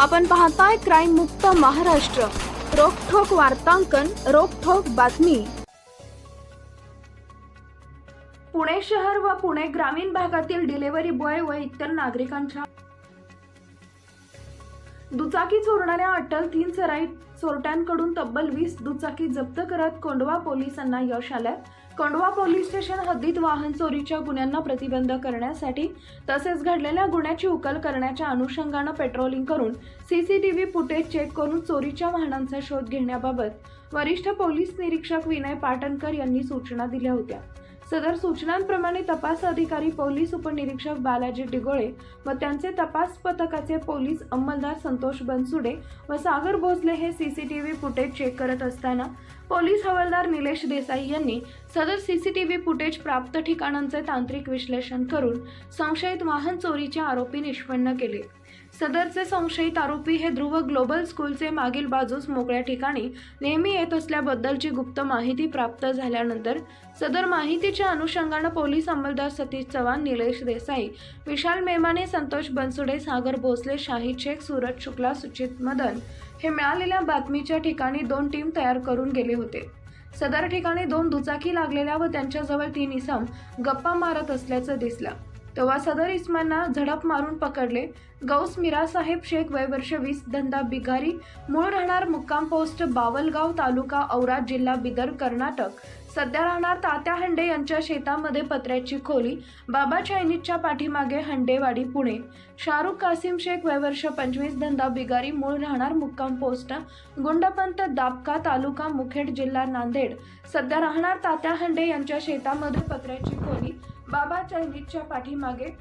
आपण पाहताय क्राईम मुक्त महाराष्ट्र. रोखोक वार्तांकन रोखोक बातमी. पुणे शहर व पुणे ग्रामीण भागातील डिलिव्हरी बॉय व इतर नागरिकांच्या दुचाकी चोरणाऱ्या अटल तीन सराईत चोरट्यांकडून तब्बल वीस दुचाकी जप्त करत कोंडवा पोलिसांना यश आलंय. कोंडवा पोलीस स्टेशन हद्दीत वाहन चोरीच्या गुन्ह्यांना प्रतिबंध करण्यासाठी तसेच घडलेल्या गुन्ह्याची उकल करण्याच्या अनुषंगानं पेट्रोलिंग करून सीसीटीव्ही फुटेज चेक करून चोरीच्या वाहनांचा शोध घेण्याबाबत वरिष्ठ पोलीस निरीक्षक विनय पाटणकर यांनी सूचना दिल्या होत्या. सदर सूचनांप्रमाणे तपास अधिकारी पोलीस उपनिरीक्षक बालाजी डिगोळे व त्यांचे तपास पथकाचे पोलीस अंमलदार संतोष बनसुडे व सागर भोसले हे सीसीटीव्ही फुटेज चेक करत असताना पोलीस हवालदार निलेश देसाई यांनी सदर सीसीटीव्ही फुटेज प्राप्त ठिकाणांचे तांत्रिक विश्लेषण करून संशयित वाहन चोरीचे आरोपी निष्पन्न केले. सदरचे संशयित आरोपी हे ध्रुव ग्लोबल स्कूलचे मागील बाजूस मोकळ्या ठिकाणी नेहमी येत असल्याबद्दलची गुप्त माहिती प्राप्त झाल्यानंतर सदर माहितीच्या अनुषंगानं पोलीस अंमलदार सतीश चव्हाण निलेश देसाई विशाल मेमाने संतोष बनसुडे सागर भोसले शाही शेख सूरज शुक्ला सुचित मदन हे मिळालेल्या बातमीच्या ठिकाणी दोन टीम तयार करून गेले होते. सदर ठिकाणी दोन दुचाकी लागलेल्या व त्यांच्याजवळ तीन इसम गप्पा मारत असल्याचं दिसलं. तेव्हा सदर इस्मांना झडप मारून पकडले. गौस मिरासाहेब शेख वयवर्ष वीस धंदा बिगारी मूळ राहणार मुक्काम पोस्ट बावलगाव तालुका औराद जिल्हा बिदर कर्नाटक सध्या राहणार तात्या हंडे यांच्या शेतामध्ये पत्र्याची खोली. बाबा चायनीजच्या पाठीमागे हंडेवाडी पुणे. शाहरुख कासिम शेख वयवर्ष पंचवीस धंदा बिगारी मूळ राहणार मुक्काम पोस्ट. गुंडपंत दापका तालुका मुखेड जिल्हा नांदेड. सध्या राहणार तात्या हंडे यांच्या शेतामध्ये पत्र्याची खोली. बाबा चायनीजच्या पाठीमागे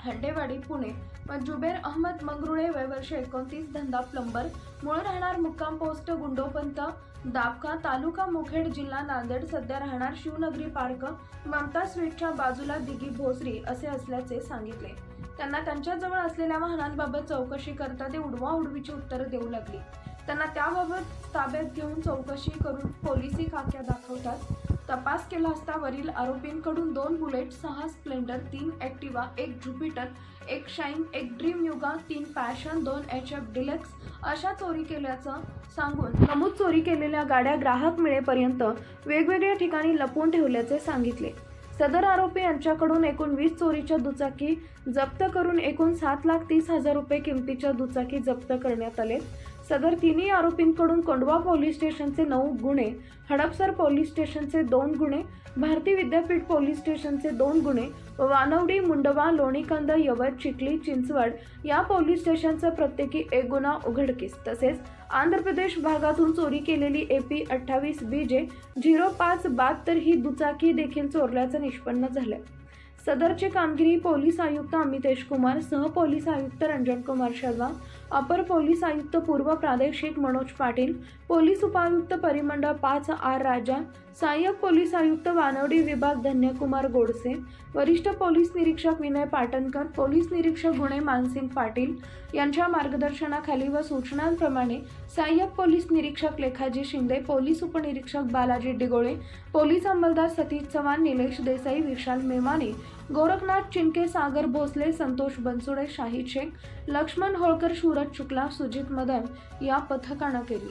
हंडेवाडी पुणे. व जुबेर अहमद मंगरुळे वय वर्ष एकोणतीस धंदा प्लंबर मूळ राहणार मुक्काम पोस्ट गुंडोपंत दाबका तालुका मुखेड जिल्हा नांदेड सध्या राहणार शिवनगरी पार्क ममता स्वीटच्या बाजूला दिगी भोसरी असे असल्याचे सांगितले. त्यांना त्यांच्याजवळ असलेल्या वाहनांबाबत चौकशी करता ते उडवा उडवीची उत्तरं देऊ लागली. त्यांना त्याबाबत ताब्यात घेऊन चौकशी करून पोलिसी खाक्या दाखवतात. तपास केला असता वरील आरोपींकडून दोन बुलेट सहा स्प्लेंडर तीन ॲक्टिवा एक ज्युपिटर एक शाईन एक ड्रीम युगा तीन पॅशन दोन एच एफ डिलक्स अशा चोरी केल्याचं सांगून नमूद चोरी केलेल्या गाड्या ग्राहक मिळेपर्यंत वेगवेगळ्या ठिकाणी लपवून ठेवल्याचे सांगितले. सदर आरोपी यांच्याकडून एकूण वीस चोरीच्या दुचाकी जप्त करून एकूण सात लाख तीस हजार रुपये किमतीच्या दुचाकी जप्त करण्यात आले. सदर तिन्ही आरोपींकडून कोंडवा पोलीस स्टेशनचे नऊ गुन्हे हडपसर पोलीस स्टेशनचे दोन गुन्हे भारती विद्यापीठ पोलीस स्टेशनचे दोन गुन्हे व वानवडी मुंडवा लोणीकंद यवत चिखली चिंचवड या पोलीस स्टेशनचा प्रत्येकी एक गुन्हा उघडकीस. तसेच आंध्र प्रदेश भागातून चोरी केलेली ए पी अठ्ठावीस बी जे झिरो पाच बहात्तर ही दुचाकी देखील चोरल्याचं निष्पन्न झालंय. सदरची कामगिरी पोलीस आयुक्त अमितेश कुमार सह पोलीस आयुक्त रंजन कुमार शर्मा अपर पोलीस आयुक्त पूर्व प्रादेशिक मनोज पाटील पोलीस उपायुक्त परिमंडळ पाच आर राजा सहाय्यक पोलीस आयुक्त वानवडी विभाग धन्यकुमार गोडसे वरिष्ठ पोलीस निरीक्षक विनय पाटणकर पोलीस निरीक्षक गुणे मानसिंग पाटील यांच्या मार्गदर्शनाखाली व सूचनांप्रमाणे सहाय्यक पोलीस निरीक्षक लेखाजी शिंदे पोलीस उपनिरीक्षक बालाजी डिगोळे पोलीस अंमलदार सतीश चव्हाण निलेश देसाई विशाल मेमाने गोरखनाथ चिंके सागर भोसले संतोष बनसुडे शाही शेख लक्ष्मण होळकर सूरज शुक्ला सुजित मदन या पथकानं केली.